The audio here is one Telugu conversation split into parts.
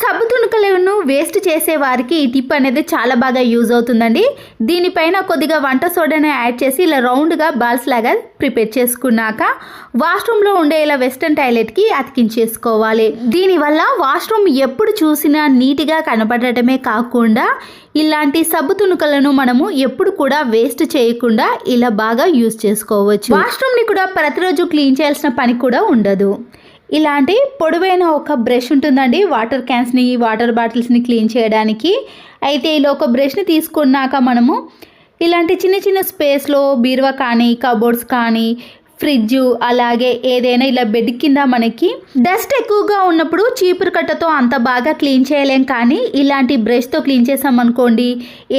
సబ్బు తుణుకలను వేస్ట్ చేసే వారికి ఈ టిప్ అనేది చాలా బాగా యూజ్ అవుతుందండి. దీనిపైన కొద్దిగా వంట సోడాని యాడ్ చేసి ఇలా రౌండ్గా బాల్స్ లాగా ప్రిపేర్ చేసుకున్నాక వాష్రూమ్లో ఉండే ఇలా వెస్టర్న్ టాయిలెట్కి అతికించేసుకోవాలి. దీనివల్ల వాష్రూమ్ ఎప్పుడు చూసినా నీట్గా కనపడటమే కాకుండా ఇలాంటి సబ్బు తుణుకలను మనము ఎప్పుడు కూడా వేస్ట్ చేయకుండా ఇలా బాగా యూజ్ చేసుకోవచ్చు. వాష్రూమ్ని కూడా ప్రతిరోజు క్లీన్ చేయాల్సిన పని కూడా ఉండదు. ఇలాంటి పొడవైన ఒక బ్రష్ ఉంటుందండి. వాటర్ క్యాన్స్ని వాటర్ బాటిల్స్ని క్లీన్ చేయడానికి. అయితే ఇలా ఒక బ్రష్ని తీసుకున్నాక మనము ఇలాంటి చిన్న చిన్న స్పేస్లో బీరువా కానీ కబోర్డ్స్ కానీ ఫ్రిడ్జ్ అలాగే ఏదైనా ఇలా బెడ్ కింద మనకి డస్ట్ ఎక్కువగా ఉన్నప్పుడు చీపురు కట్టతో అంత బాగా క్లీన్ చేయలేం కానీ ఇలాంటి బ్రష్తో క్లీన్ చేసామనుకోండి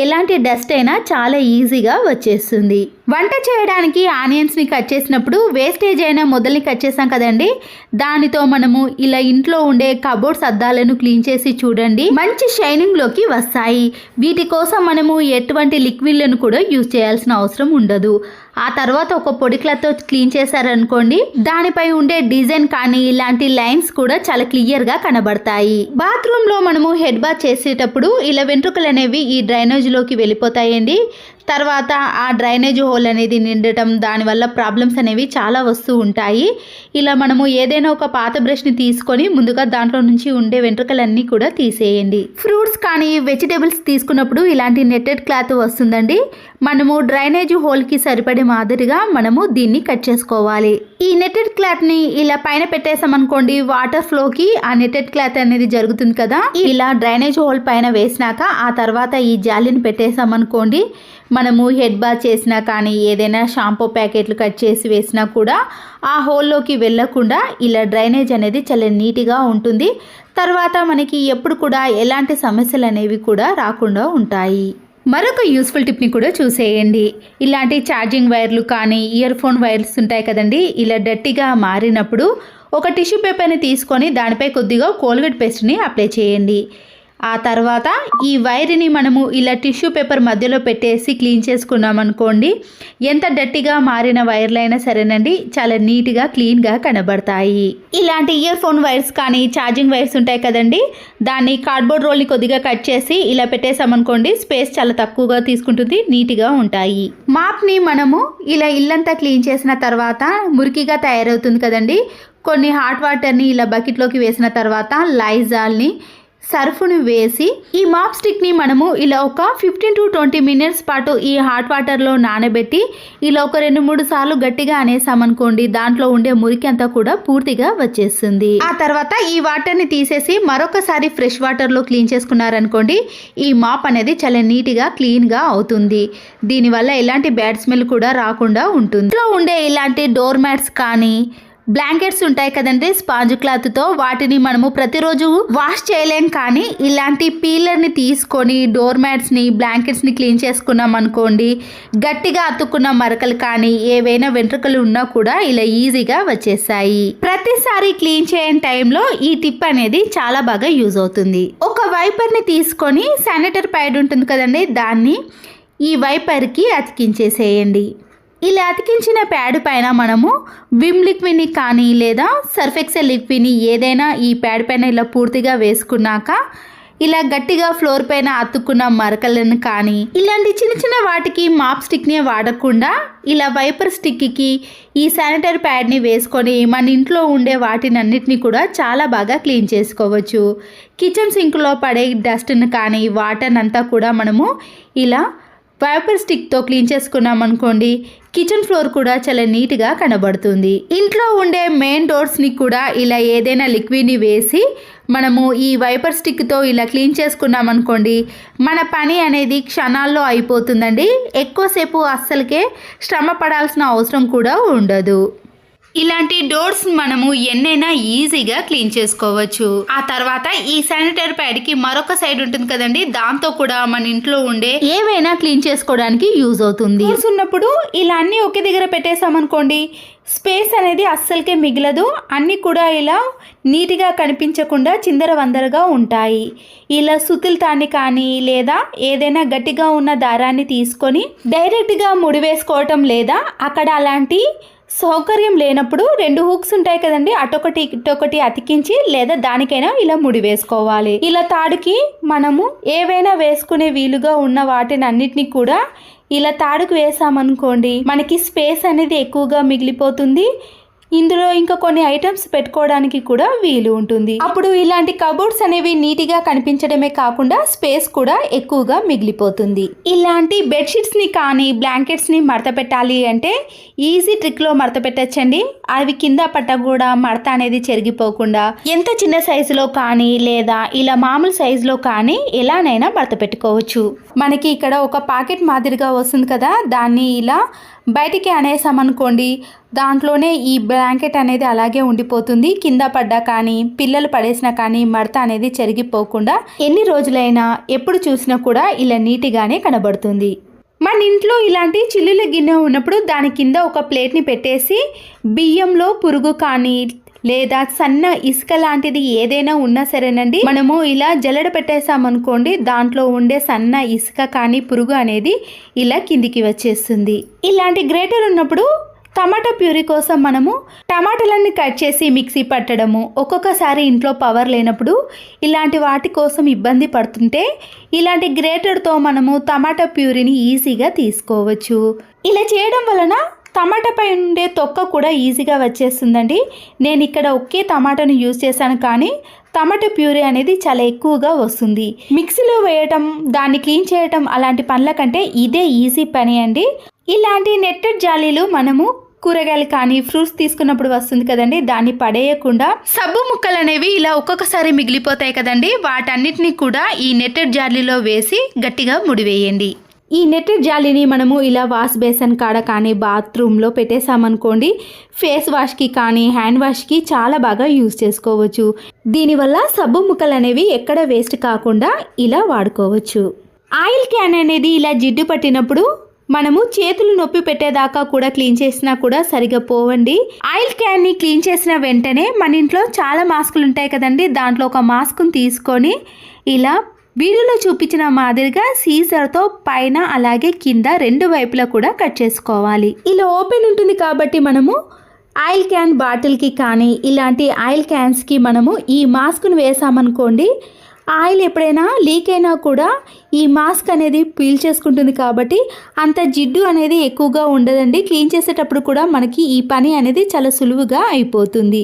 ఎలాంటి డస్ట్ అయినా చాలా ఈజీగా వచ్చేస్తుంది. వంట చేయడానికి ఆనియన్స్ని కట్ చేసినప్పుడు వేస్టేజ్ అయిన మొదల్ని కట్ చేసాం కదండి దానితో మనము ఇలా ఇంట్లో ఉండే కబోర్డ్స్ అద్దాలను క్లీన్ చేసి చూడండి మంచి షైనింగ్లోకి వస్తాయి. వీటి కోసం మనము ఎటువంటి లిక్విడ్లను కూడా యూజ్ చేయాల్సిన అవసరం ఉండదు. ఆ తర్వాత ఒక పొడి క్లాత్తో క్లీన్ చేశారనుకోండి దానిపై ఉండే డిజైన్ కానీ ఇలాంటి లైన్స్ కూడా చాలా క్లియర్గా కనబడతాయి. బాత్రూంలో మనము హెడ్ బాత్ చేసేటప్పుడు ఇలా వెంట్రుకలు అనేవి ఈ డ్రైనేజ్లోకి వెళ్ళిపోతాయండి. తర్వాత ఆ డ్రైనేజ్ హోల్ అనేది నిండటం దానివల్ల ప్రాబ్లమ్స్ అనేవి చాలా వస్తూ ఉంటాయి. ఇలా మనము ఏదైనా ఒక పాత బ్రష్ని తీసుకొని ముందుగా దాంట్లో నుంచి ఉండే వెంట్రుకలన్నీ కూడా తీసేయండి. ఫ్రూట్స్ కానీ వెజిటేబుల్స్ తీసుకున్నప్పుడు ఇలాంటి నెట్టెడ్ క్లాత్ వస్తుందండి. మనము డ్రైనేజ్ హోల్కి సరిపడే మాదిరిగా మనము దీన్ని కట్ చేసుకోవాలి. ఈ నెట్టెడ్ క్లాత్ని ఇలా పైన పెట్టేసామనుకోండి వాటర్ ఫ్లోకి ఆ నెట్టెడ్ క్లాత్ అనేది జరుగుతుంది కదా. ఇలా డ్రైనేజ్ హోల్ పైన వేసినాక ఆ తర్వాత ఈ జాలిని పెట్టేసామనుకోండి మనము హెడ్ బాత్ చేసినా కానీ ఏదైనా షాంపూ ప్యాకెట్లు కట్ చేసి వేసినా కూడా ఆ హోల్లోకి వెళ్ళకుండా ఇలా డ్రైనేజ్ అనేది చాలా నీట్గా ఉంటుంది. తర్వాత మనకి ఎప్పుడు కూడా ఎలాంటి సమస్యలు అనేవి కూడా రాకుండా ఉంటాయి. మరొక యూస్ఫుల్ టిప్ని కూడా చూసేయండి. ఇలాంటి ఛార్జింగ్ వైర్లు కానీ ఇయర్ ఫోన్ వైర్స్ ఉంటాయి కదండి. ఇలా డట్టిగా మారినప్పుడు ఒక టిష్యూ పేపర్ని తీసుకొని దానిపై కొద్దిగా కోల్గేట్ పేస్ట్ని అప్లై చేయండి. ఆ తర్వాత ఈ వైర్ని మనము ఇలా టిష్యూ పేపర్ మధ్యలో పెట్టేసి క్లీన్ చేసుకున్నాం అనుకోండి ఎంత డట్టిగా మారిన వైర్లైనా సరేనండి చాలా నీట్గా క్లీన్గా కనబడతాయి. ఇలాంటి ఇయర్ ఫోన్ వైర్స్ కానీ ఛార్జింగ్ వైర్స్ ఉంటాయి కదండి దాన్ని కార్డ్బోర్డ్ రోల్ని కొద్దిగా కట్ చేసి ఇలా పెట్టేసామనుకోండి స్పేస్ చాలా తక్కువగా తీసుకుంటుంది నీట్గా ఉంటాయి. మాప్ని మనము ఇలా ఇల్లంతా క్లీన్ చేసిన తర్వాత మురికిగా తయారవుతుంది కదండి కొన్ని హాట్ వాటర్ని ఇలా బకెట్లోకి వేసిన తర్వాత లైజాల్ని సర్ఫ్ను వేసి ఈ మాప్ స్టిక్ని మనము ఇలా ఒక ఫిఫ్టీన్ టు ట్వంటీ మినిట్స్ పాటు ఈ హాట్ వాటర్లో నానబెట్టి ఇలా ఒక రెండు మూడు సార్లు గట్టిగా అనేసామనుకోండి దాంట్లో ఉండే మురికి అంతా కూడా పూర్తిగా వచ్చేస్తుంది. ఆ తర్వాత ఈ వాటర్ని తీసేసి మరొకసారి ఫ్రెష్ వాటర్లో క్లీన్ చేసుకున్నారనుకోండి ఈ మాప్ అనేది చాలా నీట్గా క్లీన్గా అవుతుంది. దీనివల్ల ఎలాంటి బ్యాడ్ స్మెల్ కూడా రాకుండా ఉంటుంది. ఇంట్లో ఉండే ఇలాంటి డోర్ మ్యాట్స్ కానీ బ్లాంకెట్స్ ఉంటాయి కదండి స్పాంజ్ క్లాత్తో వాటిని మనము ప్రతిరోజు వాష్ చేయలేం కానీ ఇలాంటి పీలర్ని తీసుకొని డోర్ మ్యాట్స్ని బ్లాంకెట్స్ని క్లీన్ చేసుకున్నాం అనుకోండి గట్టిగా అతుక్కున్న మరకలు కానీ ఏవైనా వెంట్రుకలు ఉన్నా కూడా ఇలా ఈజీగా వచ్చేసాయి. ప్రతిసారి క్లీన్ చేయని టైంలో ఈ టిప్ అనేది చాలా బాగా యూజ్ అవుతుంది. ఒక వైపర్ని తీసుకొని శానిటరీ ప్యాడ్ ఉంటుంది కదండి దాన్ని ఈ వైపర్కి అతికించేసేయండి. ఇలా అతికించిన ప్యాడ్ పైన మనము విమ్ లిక్విడ్ని కానీ లేదా సర్ఫెక్సెల్ లిక్విడ్ని ఏదైనా ఈ ప్యాడ్ పైన ఇలా పూర్తిగా వేసుకున్నాక ఇలా గట్టిగా ఫ్లోర్ పైన అతుక్కున్న మరకలను కానీ ఇలాంటి చిన్న చిన్న వాటికి మాప్ స్టిక్నే వాడకుండా ఇలా వైపర్ స్టిక్కి ఈ శానిటరీ ప్యాడ్ని వేసుకొని మన ఇంట్లో ఉండే వాటిని అన్నిటిని కూడా చాలా బాగా క్లీన్ చేసుకోవచ్చు. కిచెన్ సింక్లో పడే డస్ట్ని కానీ వాటర్ అంతా కూడా మనము ఇలా వైపర్ స్టిక్తో క్లీన్ చేసుకున్నాం అనుకోండి కిచెన్ ఫ్లోర్ కూడా చాలా నీట్గా కనబడుతుంది. ఇంట్లో ఉండే మెయిన్ డోర్స్ని కూడా ఇలా ఏదైనా లిక్విడ్ని వేసి మనము ఈ వైపర్ స్టిక్తో ఇలా క్లీన్ చేసుకున్నాం అనుకోండి మన పని అనేది క్షణాల్లో అయిపోతుందండి. ఎక్కువసేపు అస్సలకే శ్రమ పడాల్సిన అవసరం కూడా ఉండదు. ఇలాంటి డోర్స్ మనము ఎన్నైనా ఈజీగా క్లీన్ చేసుకోవచ్చు. ఆ తర్వాత ఈ శానిటరీ ప్యాడ్కి మరొక సైడ్ ఉంటుంది కదండి దాంతో కూడా మన ఇంట్లో ఉండే ఏవైనా క్లీన్ చేసుకోవడానికి యూజ్ అవుతుంది. ఉన్నప్పుడు ఇలా అన్ని ఒకే దగ్గర పెట్టేసామనుకోండి స్పేస్ అనేది అస్సలకే మిగలదు. అన్నీ కూడా ఇలా నీట్గా కనిపించకుండా చిందర వందరగా ఉంటాయి. ఇలా సుతిల్తాన్ని కానీ లేదా ఏదైనా గట్టిగా ఉన్న దారాన్ని తీసుకొని డైరెక్ట్గా ముడివేసుకోవటం లేదా అక్కడ అలాంటి సౌకర్యం లేనప్పుడు రెండు హుక్స్ ఉంటాయి కదండి. అటొకటి ఇటొకటి అతికించి లేదా దానికైనా ఇలా ముడి వేసుకోవాలి. ఇలా తాడుకి మనము ఏవైనా వేసుకునే వీలుగా ఉన్న వాటిని అన్నిటినీ కూడా ఇలా తాడుకు వేసామనుకోండి మనకి స్పేస్ అనేది ఎక్కువగా మిగిలిపోతుంది. ఇందులో ఇంకా కొన్ని ఐటమ్స్ పెట్టుకోవడానికి కూడా వీలు ఉంటుంది. అప్పుడు ఇలాంటి కబోర్డ్స్ అనేవి నీట్గా కనిపించడమే కాకుండా స్పేస్ కూడా ఎక్కువగా మిగిలిపోతుంది. ఇలాంటి బెడ్షీట్స్ని కానీ బ్లాంకెట్స్ని మడత పెట్టాలి అంటే ఈజీ ట్రిక్లో మడత పెట్టచ్చండి. అవి కింద పట్ట కూడా మడత అనేది చెరిగిపోకుండా ఎంత చిన్న సైజులో కానీ లేదా ఇలా మామూలు సైజులో కానీ ఎలానైనా మడత పెట్టుకోవచ్చు. మనకి ఇక్కడ ఒక పాకెట్ మాదిరిగా వస్తుంది కదా దాన్ని ఇలా బయటికి అనేసామనుకోండి దాంట్లోనే ఈ బ్లాంకెట్ అనేది అలాగే ఉండిపోతుంది. కింద పడ్డా కానీ పిల్లలు పడేసినా కానీ మడత అనేది చెరిగిపోకుండా ఎన్ని రోజులైనా ఎప్పుడు చూసినా కూడా ఇలా నీటిగానే కనబడుతుంది. మన ఇంట్లో ఇలాంటి చిల్లుల గిన్నె ఉన్నప్పుడు దాని కింద ఒక ప్లేట్ని పెట్టేసి బియ్యంలో పురుగు కానీ లేదా సన్న ఇసుక లాంటిది ఏదైనా ఉన్నా సరేనండి. మనము ఇలా జల్లడ పెట్టేసామనుకోండి దాంట్లో ఉండే సన్న ఇసుక కానీ పురుగు అనేది ఇలా కిందికి వచ్చేస్తుంది. ఇలాంటి గ్రేటర్ ఉన్నప్పుడు టమాటా ప్యూరీ కోసం మనము టమాటాలన్నీ కట్ చేసి మిక్సీ పట్టడము ఒక్కొక్కసారి ఇంట్లో పవర్ లేనప్పుడు ఇలాంటి వాటి కోసం ఇబ్బంది పడుతుంటే ఇలాంటి గ్రేటర్తో మనము టమాటా ప్యూరీని ఈజీగా తీసుకోవచ్చు. ఇలా చేయడం వలన టమాటాపై ఉండే తొక్క కూడా ఈజీగా వచ్చేస్తుందండి. నేను ఇక్కడ ఒకే టమాటాను యూజ్ చేశాను కానీ టమాటా ప్యూరీ అనేది చాలా ఎక్కువగా వస్తుంది. మిక్సీలో వేయటం దాన్ని క్లీన్ చేయటం అలాంటి పనుల కంటే ఇదే ఈజీ పని అండి. ఇలాంటి నెట్టెడ్ జాలీలు మనము కూరగాయలు కానీ ఫ్రూట్స్ తీసుకున్నప్పుడు వస్తుంది కదండి. దాన్ని పడేయకుండా సబ్బు ముక్కలు అనేవి ఇలా ఒక్కొక్కసారి మిగిలిపోతాయి కదండి. వాటన్నిటిని కూడా ఈ నెట్టెడ్ జాలీలో వేసి గట్టిగా ముడివేయండి. ఈ నెట్టెడ్ జాలిని మనము ఇలా వాష్ బేసన్ కాడ కానీ బాత్రూంలో పెట్టేసామనుకోండి ఫేస్ వాష్కి కానీ హ్యాండ్ వాష్కి చాలా బాగా యూజ్ చేసుకోవచ్చు. దీనివల్ల సబ్బు ముక్కలు అనేవి ఎక్కడ వేస్ట్ కాకుండా ఇలా వాడుకోవచ్చు. ఆయిల్ క్యాన్ అనేది ఇలా జిడ్డు పట్టినప్పుడు మనము చేతులు నొప్పి పెట్టేదాకా కూడా క్లీన్ చేసినా కూడా సరిగా పోవండి. ఆయిల్ క్యాన్ని క్లీన్ చేసిన వెంటనే మన ఇంట్లో చాలా మాస్కులు ఉంటాయి కదండి దాంట్లో ఒక మాస్క్ని తీసుకొని ఇలా వీడియోలో చూపించిన మాదిరిగా సీజర్తో పైన అలాగే కింద రెండు వైపులా కూడా కట్ చేసుకోవాలి. ఇలా ఓపెన్ ఉంటుంది కాబట్టి మనము ఆయిల్ క్యాన్ బాటిల్కి కానీ ఇలాంటి ఆయిల్ క్యాన్స్కి మనము ఈ మాస్క్ను వేసామనుకోండి ఆయిల్ ఎప్పుడైనా లీక్ అయినా కూడా ఈ మాస్క్ అనేది పీల్ చేసుకుంటుంది కాబట్టి అంత జిడ్డు అనేది ఎక్కువగా ఉండదండి. క్లీన్ చేసేటప్పుడు కూడా మనకి ఈ పని అనేది చాలా సులువుగా అయిపోతుంది.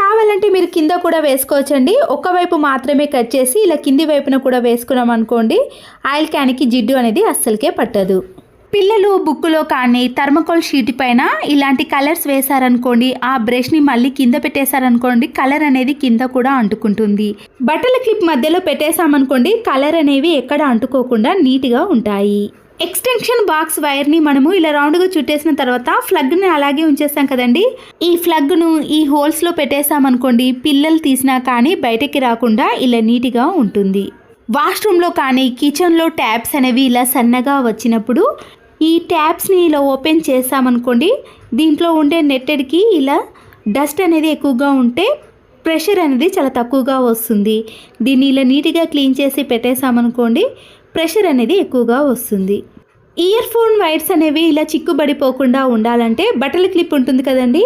కావాలంటే మీరు కింద కూడా వేసుకోవచ్చండి. ఒకవైపు మాత్రమే కట్ చేసి ఇలా కింది వైపున కూడా వేసుకున్నాం అనుకోండి ఆయిల్ క్యాన్కి జిడ్డు అనేది అస్సలకే పట్టదు. పిల్లలు బుక్కులో కానీ థర్మకోల్ షీట్ పైన ఇలాంటి కలర్స్ వేశారనుకోండి ఆ బ్రష్ని మళ్ళీ కింద పెట్టేశారనుకోండి కలర్ అనేది కింద కూడా అంటుకుంటుంది. బట్టల క్లిప్ మధ్యలో పెట్టేశామనుకోండి కలర్ అనేవి ఎక్కడ అంటుకోకుండా నీట్గా ఉంటాయి. ఎక్స్టెన్షన్ బాక్స్ వైర్ని మనము ఇలా రౌండ్గా చుట్టేసిన తర్వాత ఫ్లగ్ని అలాగే ఉంచేస్తాం కదండి. ఈ ఫ్లగ్ను ఈ హోల్స్లో పెట్టేసామనుకోండి పిల్లలు తీసినా కానీ బయటకి రాకుండా ఇలా నీట్గా ఉంటుంది. వాష్రూమ్లో కానీ కిచెన్లో ట్యాప్స్ అనేవి ఇలా సన్నగా వచ్చినప్పుడు ఈ ట్యాప్స్ని ఇలా ఓపెన్ చేసామనుకోండి దీంట్లో ఉండే నెట్టెడ్కి ఇలా డస్ట్ అనేది ఎక్కువగా ఉంటే ప్రెషర్ అనేది చాలా తక్కువగా వస్తుంది. దీన్ని ఇలా నీట్గా క్లీన్ చేసి పెట్టేసామనుకోండి ప్రెషర్ అనేది ఎక్కువగా వస్తుంది. ఇయర్ ఫోన్ వైర్స్ అనేవి ఇలా చిక్కుబడిపోకుండా ఉండాలంటే బట్టల క్లిప్ ఉంటుంది కదండి.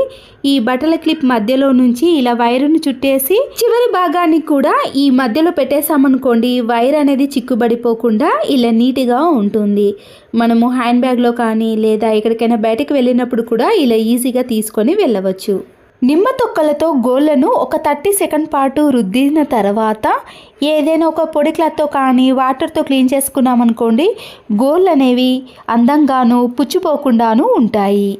ఈ బట్టల క్లిప్ మధ్యలో నుంచి ఇలా వైరుని చుట్టేసి చివరి భాగాన్ని కూడా ఈ మధ్యలో పెట్టేసామనుకోండి వైర్ అనేది చిక్కుబడిపోకుండా ఇలా నీట్గా ఉంటుంది. మనము హ్యాండ్ బ్యాగ్లో కానీ లేదా ఎక్కడికైనా బయటకు వెళ్ళినప్పుడు కూడా ఇలా ఈజీగా తీసుకొని వెళ్ళవచ్చు. నిమ్మ తొక్కలతో గోళ్ళను ఒక థర్టీ సెకండ్ పాటు రుద్దిన తర్వాత ఏదైనా ఒక పొడి క్లాత్తో కానీ వాటర్తో క్లీన్ చేసుకున్నామనుకోండి గోళ్ళు అనేవి అందంగాను పుచ్చిపోకుండాను ఉంటాయి.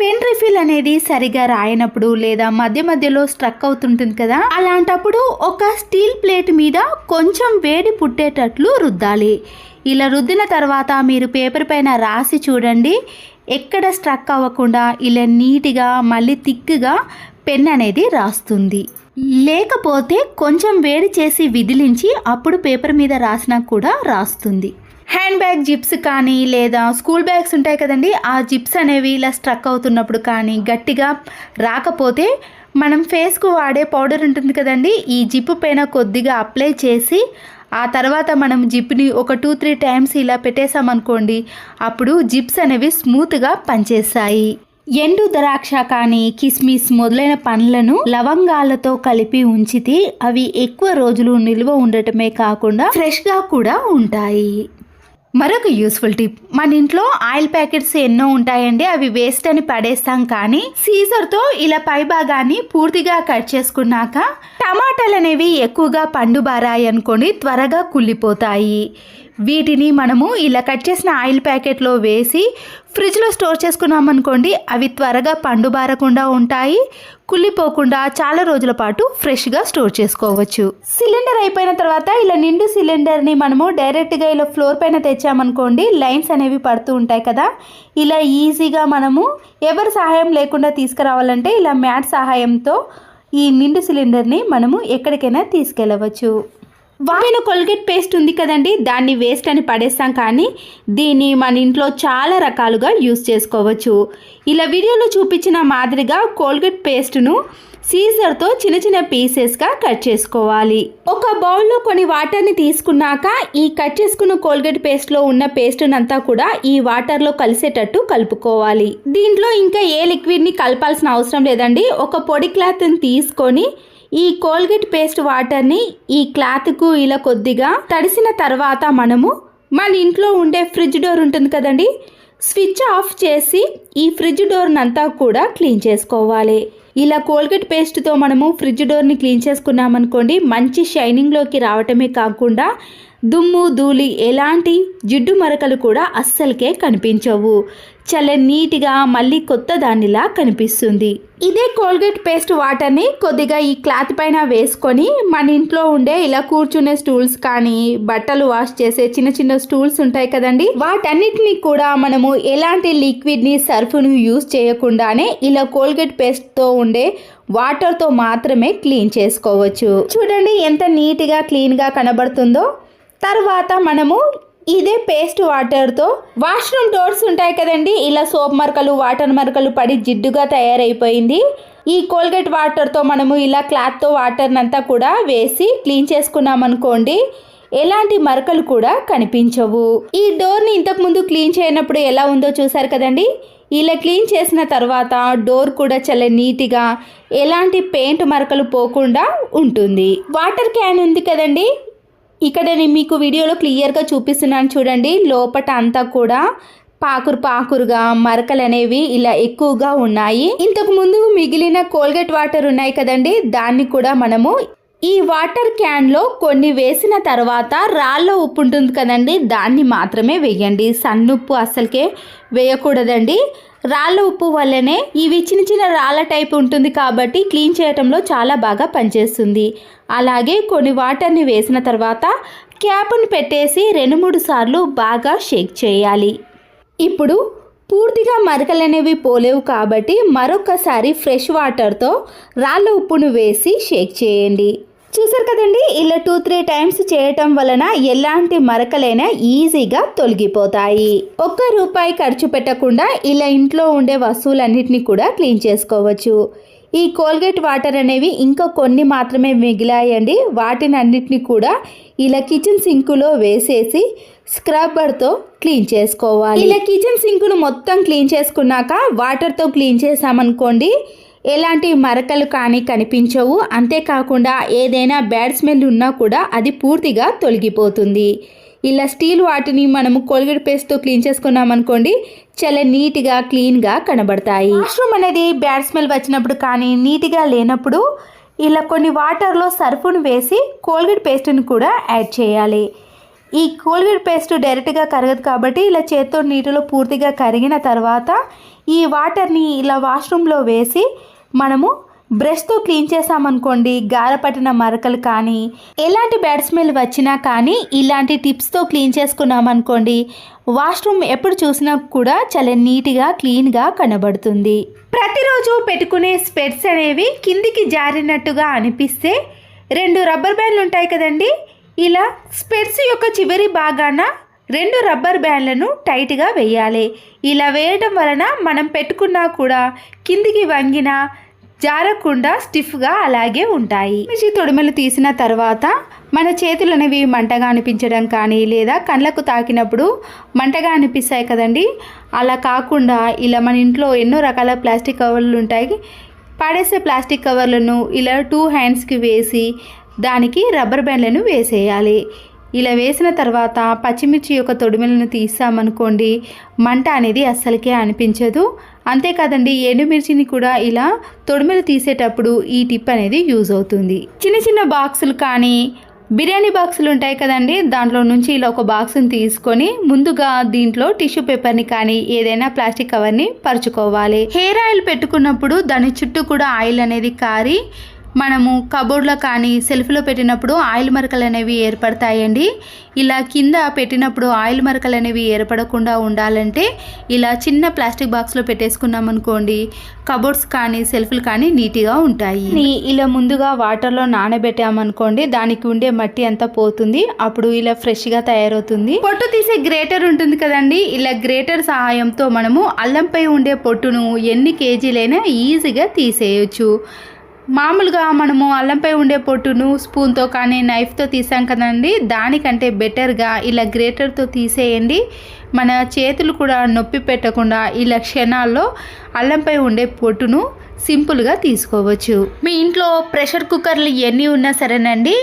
పెన్ రిఫిల్ అనేది సరిగా రాయనప్పుడు లేదా మధ్య మధ్యలో స్ట్రక్ అవుతుంటుంది కదా అలాంటప్పుడు ఒక స్టీల్ ప్లేట్ మీద కొంచెం వేడి పుట్టేటట్లు రుద్దాలి. ఇలా రుద్దిన తర్వాత మీరు పేపర్ పైన రాసి చూడండి ఎక్కడ స్ట్రక్ అవ్వకుండా ఇలా నీట్గా మళ్ళీ థిక్గా పెన్ అనేది రాస్తుంది. లేకపోతే కొంచెం వేడి చేసి విదిలించి అప్పుడు పేపర్ మీద రాసినా కూడా రాస్తుంది. హ్యాండ్ బ్యాగ్ జిప్స్ కానీ లేదా స్కూల్ బ్యాగ్స్ ఉంటాయి కదండి ఆ జిప్స్ అనేవి ఇలా స్ట్రక్ అవుతున్నప్పుడు కానీ గట్టిగా రాకపోతే మనం ఫేస్కు వాడే పౌడర్ ఉంటుంది కదండి ఈ జిప్ పైన కొద్దిగా అప్లై చేసి ఆ తర్వాత మనం జిప్ని ఒక టూ త్రీ టైమ్స్ ఇలా పెట్టేసామనుకోండి అప్పుడు జిప్స్ అనేవి స్మూత్గా పనిచేస్తాయి. ఎండు ద్రాక్ష కానీ కిస్మిస్ మొదలైన పండ్లను లవంగాలతో కలిపి ఉంచితే అవి ఎక్కువ రోజులు నిల్వ ఉండటమే కాకుండా ఫ్రెష్గా కూడా ఉంటాయి. మరొక యూస్ఫుల్ టిప్ మన ఇంట్లో ఆయిల్ ప్యాకెట్స్ ఎన్నో ఉంటాయండి అవి వేస్ట్ అని పడేస్తాం కానీ సీజర్తో ఇలా పై భాగాన్ని పూర్తిగా కట్ చేసుకున్నాక టమాటాలు అనేవి ఎక్కువగా పండు బారాయి అనుకోండి త్వరగా కుళ్ళిపోతాయి. వీటిని మనము ఇలా కట్ చేసిన ఆయిల్ ప్యాకెట్లో వేసి ఫ్రిడ్జ్లో స్టోర్ చేసుకున్నామనుకోండి అవి త్వరగా పండు బారకుండా ఉంటాయి కుళ్ళిపోకుండా చాలా రోజుల పాటు ఫ్రెష్గా స్టోర్ చేసుకోవచ్చు. సిలిండర్ అయిపోయిన తర్వాత ఇలా నిండు సిలిండర్ని మనము డైరెక్ట్గా ఇలా ఫ్లోర్ పైన తెచ్చామనుకోండి లైన్స్ అనేవి పడుతూ ఉంటాయి కదా. ఇలా ఈజీగా మనము ఎవరి సహాయం లేకుండా తీసుకురావాలంటే ఇలా మ్యాట్ సహాయంతో ఈ నిండు సిలిండర్ని మనము ఎక్కడికైనా తీసుకెళ్ళవచ్చు. వాడిన కొల్గేట్ పేస్ట్ ఉంది కదండి దాన్ని వేస్ట్ అని పడేస్తాం కానీ దీన్ని మన ఇంట్లో చాలా రకాలుగా యూస్ చేసుకోవచ్చు. ఇలా వీడియోలో చూపించిన మాదిరిగా కోల్గేట్ పేస్ట్ను సీజర్తో చిన్న చిన్న పీసెస్గా కట్ చేసుకోవాలి. ఒక బౌల్లో కొన్ని వాటర్ని తీసుకున్నాక ఈ కట్ చేసుకున్న కోల్గేట్ పేస్ట్లో ఉన్న పేస్ట్నంతా కూడా ఈ వాటర్లో కలిసేటట్టు కలుపుకోవాలి. దీంట్లో ఇంకా ఏ లిక్విడ్ని కలపాల్సిన అవసరం లేదండి. ఒక పొడి క్లాత్ని తీసుకొని ఈ కోల్గేట్ పేస్ట్ వాటర్ని ఈ క్లాత్కు ఇలా కొద్దిగా తడిసిన తర్వాత మనము మన ఇంట్లో ఉండే ఫ్రిడ్జ్ డోర్ ఉంటుంది కదండి స్విచ్ ఆఫ్ చేసి ఈ ఫ్రిడ్జ్ డోర్ని అంతా కూడా క్లీన్ చేసుకోవాలి. ఇలా కోల్గేట్ పేస్ట్తో మనము ఫ్రిడ్జ్ డోర్ని క్లీన్ చేసుకున్నామనుకోండి మంచి షైనింగ్లోకి రావటమే కాకుండా దుమ్ము ధూళి ఎలాంటి జిడ్డు మరకలు కూడా అస్సలకే కనిపించవు. చాలా నీట్గా మళ్ళీ కొత్త దానిలా కనిపిస్తుంది. ఇదే కోల్గేట్ పేస్ట్ వాటర్ని కొద్దిగా ఈ క్లాత్ పైన వేసుకొని మన ఇంట్లో ఉండే ఇలా కూర్చునే స్టూల్స్ కానీ బట్టలు వాష్ చేసే చిన్న చిన్న స్టూల్స్ ఉంటాయి కదండి? వాటన్నిటిని కూడా మనము ఎలాంటి లిక్విడ్ని సర్ఫ్ను యూస్ చేయకుండానే ఇలా కోల్గేట్ పేస్ట్తో ఉండే వాటర్తో మాత్రమే క్లీన్ చేసుకోవచ్చు. చూడండి ఎంత నీట్గా క్లీన్గా కనబడుతుందో. తర్వాత మనము ఇదే పేస్ట్ వాటర్తో వాష్రూమ్ డోర్స్ ఉంటాయి కదండి. ఇలా సోప్ మరకలు వాటర్ మరకలు పడి జిడ్డుగా తయారైపోయింది. ఈ కోల్గేట్ వాటర్తో మనము ఇలా క్లాత్తో వాటర్నంతా కూడా వేసి క్లీన్ చేసుకున్నామనుకోండి ఎలాంటి మరకలు కూడా కనిపించవు. ఈ డోర్ని ఇంతకుముందు క్లీన్ చేయనప్పుడు ఎలా ఉందో చూసారు కదండి. ఇలా క్లీన్ చేసిన తర్వాత డోర్ కూడా చాలా నీట్గా ఎలాంటి పెయింట్ మరకలు పోకుండా ఉంటుంది. వాటర్ క్యాన్ ఉంది కదండి. ఇక్కడ నేను మీకు వీడియోలో క్లియర్గా చూపిస్తున్నాను చూడండి. లోపట అంతా కూడా పాకురు పాకురుగా మరకలు అనేవి ఇలా ఎక్కువగా ఉన్నాయి. ఇంతకు ముందు మిగిలిన కోల్గేట్ వాటర్ ఉన్నాయి కదండి. దాన్ని కూడా మనము ఈ వాటర్ క్యాన్లో కొన్ని వేసిన తర్వాత రాళ్ళ ఉప్పు ఉంటుంది కదండి. దాన్ని మాత్రమే వేయండి. సన్నుప్పు అసలుకే వేయకూడదండి. రాళ్ళ ఉప్పు వల్లనే ఇవి చిన్న చిన్న రాళ్ళ టైప్ ఉంటుంది కాబట్టి క్లీన్ చేయటంలో చాలా బాగా పనిచేస్తుంది. అలాగే కొన్ని వాటర్ని వేసిన తర్వాత క్యాప్ను పెట్టేసి రెండు మూడు సార్లు బాగా షేక్ చేయాలి. ఇప్పుడు పూర్తిగా మరకలు అనేవి పోలేవు కాబట్టి మరొకసారి ఫ్రెష్ వాటర్తో రాళ్ళ ఉప్పును వేసి షేక్ చేయండి. చూసారు కదండి ఇలా టూ త్రీ టైమ్స్ చేయటం వలన ఎలాంటి మరకలైనా ఈజీగా తొలగిపోతాయి. ఒక్క రూపాయి ఖర్చు పెట్టకుండా ఇలా ఇంట్లో ఉండే వస్తువులన్నింటినీ కూడా క్లీన్ చేసుకోవచ్చు. ఈ కోల్గేట్ వాటర్ అనేవి ఇంకా కొన్ని మాత్రమే మిగిలాయండి వాటిని అన్నిటిని కూడా ఇలా కిచెన్ సింకులో వేసేసి స్క్రబ్బర్తో క్లీన్ చేసుకోవాలి. ఇలా కిచెన్ సింకును మొత్తం క్లీన్ చేసుకున్నాక వాటర్తో క్లీన్ చేసామనుకోండి ఎలాంటి మరకలు కానీ కనిపించవు. అంతేకాకుండా ఏదైనా బ్యాడ్ స్మెల్ ఉన్నా కూడా అది పూర్తిగా తొలగిపోతుంది. ఇలా స్టీల్ వాటిని మనము కోల్గేట్ పేస్ట్తో క్లీన్ చేసుకున్నాం అనుకోండి చాలా నీట్గా క్లీన్గా కనబడతాయి. వాష్రూమ్ అనేది బ్యాడ్ స్మెల్ వచ్చినప్పుడు కానీ నీట్గా లేనప్పుడు ఇలా కొన్ని వాటర్లో సర్ఫును వేసి కోల్గేట్ పేస్ట్ని కూడా యాడ్ చేయాలి. ఈ కోల్గేట్ పేస్ట్ డైరెక్ట్గా కరగదు కాబట్టి ఇలా చేత్తో నీటిలో పూర్తిగా కరిగిన తర్వాత ఈ వాటర్ని ఇలా వాష్రూమ్లో వేసి మనము బ్రష్తో క్లీన్ చేసామనుకోండి గారపట్టిన మరకలు కానీ ఎలాంటి బ్యాడ్ స్మెల్ వచ్చినా కానీ ఇలాంటి టిప్స్తో క్లీన్ చేసుకున్నామనుకోండి వాష్రూమ్ ఎప్పుడు చూసినా కూడా చాలా నీట్గా క్లీన్గా కనబడుతుంది. ప్రతిరోజు పెట్టుకునే స్పెట్స్ అనేవి కిందికి జారినట్టుగా అనిపిస్తే రెండు రబ్బర్ బ్యాండ్లు ఉంటాయి కదండి ఇలా స్పెట్స్ యొక్క చివరి భాగాన రెండు రబ్బర్ బ్యాండ్లను టైట్గా వేయాలి. ఇలా వేయడం వలన మనం పెట్టుకున్నా కూడా కిందికి వంగిన జారకుండా స్టిఫ్గా అలాగే ఉంటాయి. మిర్చి తొడిమలు తీసిన తర్వాత మన చేతులు అనేవి మంటగా అనిపించడం కానీ లేదా కళ్ళకు తాకినప్పుడు మంటగా అనిపిస్తాయి కదండి? అలా కాకుండా ఇలా మన ఇంట్లో ఎన్నో రకాల ప్లాస్టిక్ కవర్లు ఉంటాయి. పాడేసే ప్లాస్టిక్ కవర్లను ఇలా టూ హ్యాండ్స్కి వేసి దానికి రబ్బర్ బ్యాండ్లను వేసేయాలి. ఇలా వేసిన తర్వాత పచ్చిమిర్చి యొక్క తొడిమెలను తీసామనుకోండి మంట అనేది అస్సలకే అనిపించదు. అంతేకాదండి ఎండుమిర్చిని కూడా ఇలా తొడిమెలు తీసేటప్పుడు ఈ టిప్ అనేది యూజ్ అవుతుంది. చిన్న చిన్న బాక్సులు కానీ బిర్యానీ బాక్సులు ఉంటాయి కదండి దాంట్లో నుంచి ఇలా ఒక బాక్స్ని తీసుకొని ముందుగా దీంట్లో టిష్యూ పేపర్ని కానీ ఏదైనా ప్లాస్టిక్ కవర్ని పరుచుకోవాలి. హెయిర్ ఆయిల్ పెట్టుకున్నప్పుడు దాని చుట్టూ కూడా ఆయిల్ అనేది కారి మనము కబోర్డ్లో కానీ సెల్ఫ్లో పెట్టినప్పుడు ఆయిల్ మరకలు అనేవి ఏర్పడతాయండి. ఇలా కింద పెట్టినప్పుడు ఆయిల్ మరకలు అనేవి ఏర్పడకుండా ఉండాలంటే ఇలా చిన్న ప్లాస్టిక్ బాక్స్లో పెట్టేసుకున్నాం అనుకోండి కబోర్డ్స్ కానీ సెల్ఫ్లు కానీ నీట్గా ఉంటాయి. ఇలా ముందుగా వాటర్లో నానబెట్టామనుకోండి దానికి ఉండే మట్టి అంతా పోతుంది అప్పుడు ఇలా ఫ్రెష్గా తయారవుతుంది. పొట్టు తీసే గ్రేటర్ ఉంటుంది కదండి. ఇలా గ్రేటర్ సహాయంతో మనము అల్లంపై ఉండే పొట్టును ఎన్ని కేజీలైనా ఈజీగా తీసేయచ్చు. మామూలుగా మనము అల్లంపై ఉండే పొట్టును స్పూన్తో కానీ నైఫ్తో తీసాం కదండి. దానికంటే బెటర్గా ఇలా గ్రేటర్తో తీసేయండి. మన చేతులు కూడా నొప్పి పెట్టకుండా ఇలా క్షణాల్లో అల్లంపై ఉండే పొట్టును సింపుల్గా తీసుకోవచ్చు. మీ ఇంట్లో ప్రెషర్ కుక్కర్లు ఎన్ని ఉన్నా సరేనండి.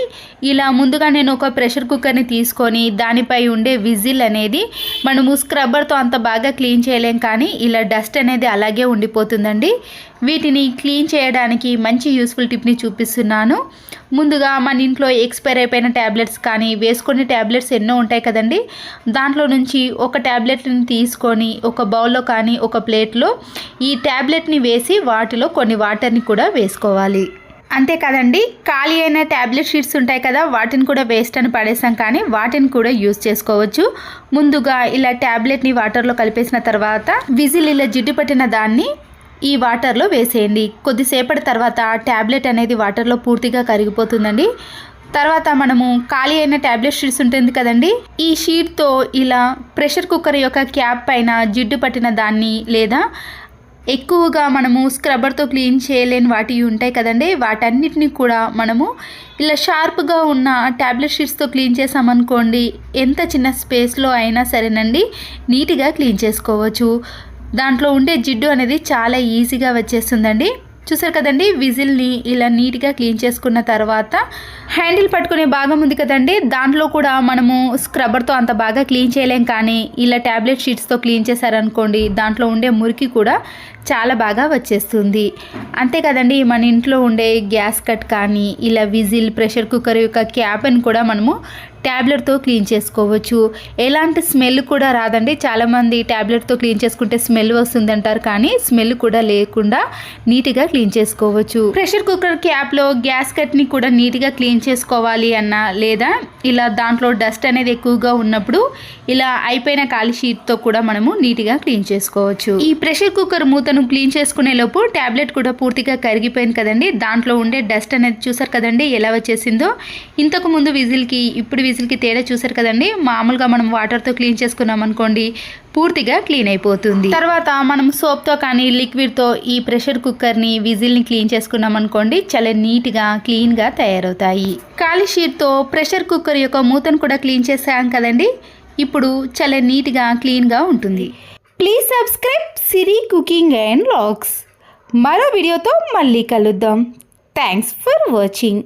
ఇలా ముందుగా నేను ఒక ప్రెషర్ కుక్కర్ని తీసుకొని దానిపై ఉండే విజిల్ అనేది మనము స్క్రబ్బర్తో అంత బాగా క్లీన్ చేయలేం కానీ ఇలా డస్ట్ అనేది అలాగే ఉండిపోతుందండి. వీటిని క్లీన్ చేయడానికి మంచి యూస్ఫుల్ టిప్ని చూపిస్తున్నాను. ముందుగా మన ఇంట్లో ఎక్స్పైర్ అయిపోయిన ట్యాబ్లెట్స్ కానీ వేసుకునే ట్యాబ్లెట్స్ ఎన్నో ఉంటాయి కదండి. దాంట్లో నుంచి ఒక ట్యాబ్లెట్ని తీసుకొని ఒక బౌల్లో కానీ ఒక ప్లేట్లో ఈ ట్యాబ్లెట్ని వేసి వాటిలో కొన్ని వాటర్ని కూడా వేసుకోవాలి. అంతే కదండి. ఖాళీ అయిన ట్యాబ్లెట్ షీట్స్ ఉంటాయి కదా వాటిని కూడా వేస్ట్ అని పడేసాం కానీ వాటిని కూడా యూస్ చేసుకోవచ్చు. ముందుగా ఇలా ట్యాబ్లెట్ని వాటర్లో కలిపేసిన తర్వాత విజిల్ ఇలా జిడ్డు పట్టిన దాన్ని ఈ వాటర్లో వేసేయండి. కొద్దిసేపటి తర్వాత ట్యాబ్లెట్ అనేది వాటర్లో పూర్తిగా కరిగిపోతుందండి. తర్వాత మనము ఖాళీ అయిన ట్యాబ్లెట్ షీట్స్ ఉంటుంది కదండి. ఈ షీట్తో ఇలా ప్రెషర్ కుక్కర్ యొక్క క్యాప్ పైన జిడ్డు పట్టిన దాన్ని లేదా ఎక్కువగా మనము స్క్రబ్బర్తో క్లీన్ చేయలేని వాటివి ఉంటాయి కదండి. వాటన్నిటిని కూడా మనము ఇలా షార్ప్గా ఉన్న ట్యాబ్లెట్ షీట్స్తో క్లీన్ చేసామనుకోండి ఎంత చిన్న స్పేస్లో అయినా సరేనండి నీట్గా క్లీన్ చేసుకోవచ్చు. దాంట్లో ఉండే జిడ్డు అనేది చాలా ఈజీగా వచ్చేస్తుందండి. చూసారు కదండి విజిల్ని ఇలా నీట్గా క్లీన్ చేసుకున్న తర్వాత హ్యాండిల్ పట్టుకునే భాగం ఉంది కదండి. దాంట్లో కూడా మనము స్క్రబ్బర్తో అంత బాగా క్లీన్ చేయలేం కానీ ఇలా ట్యాబ్లెట్ షీట్స్తో క్లీన్ చేశారనుకోండి దాంట్లో ఉండే మురికి కూడా చాలా బాగా వచ్చేస్తుంది. అంతే కదండి మన ఇంట్లో ఉండే గ్యాస్ కట్ కానీ ఇలా విజిల్ ప్రెషర్ కుక్కర్ యొక్క క్యాప్ని కూడా మనము ట్యాబ్లెట్తో క్లీన్ చేసుకోవచ్చు. ఎలాంటి స్మెల్ కూడా రాదండి. చాలామంది ట్యాబ్లెట్తో క్లీన్ చేసుకుంటే స్మెల్ వస్తుంది అంటారు కానీ స్మెల్ కూడా లేకుండా నీట్గా క్లీన్ చేసుకోవచ్చు. ప్రెషర్ కుక్కర్ క్యాప్లో గ్యాస్ కట్ని కూడా నీట్గా క్లీన్ చేసుకోవాలి అన్న లేదా ఇలా దాంట్లో డస్ట్ అనేది ఎక్కువగా ఉన్నప్పుడు ఇలా అయిపోయిన ఖాళీ షీట్తో కూడా మనము నీట్గా క్లీన్ చేసుకోవచ్చు. ఈ ప్రెషర్ కుక్కర్ మూతను క్లీన్ చేసుకునే లోపు ట్యాబ్లెట్ కూడా పూర్తిగా కరిగిపోయింది కదండి. దాంట్లో ఉండే డస్ట్ అనేది చూసారు కదండి ఎలా వచ్చేసిందో. ఇంతకు ముందు విజిల్కి ఇప్పుడు విజిల్కి తేడా చూసారు కదండి. మామూలుగా మనం వాటర్తో క్లీన్ చేసుకున్నాం అనుకోండి పూర్తిగా క్లీన్ అయిపోతుంది. తర్వాత మనం సోప్తో కానీ లిక్విడ్తో ఈ ప్రెషర్ కుక్కర్ని విజిల్ని క్లీన్ చేసుకున్నాం అనుకోండి చాలా నీట్గా క్లీన్గా తయారవుతాయి. ఖాళీ షీట్తో ప్రెషర్ కుక్కర్ యొక్క మూతను కూడా క్లీన్ చేసాం కదండి. ఇప్పుడు చాలా నీట్గా క్లీన్గా ఉంటుంది. Please subscribe Siri cooking and vlogs మరో వీడియోతో మళ్ళీ కలుద్దాం. Thanks for watching.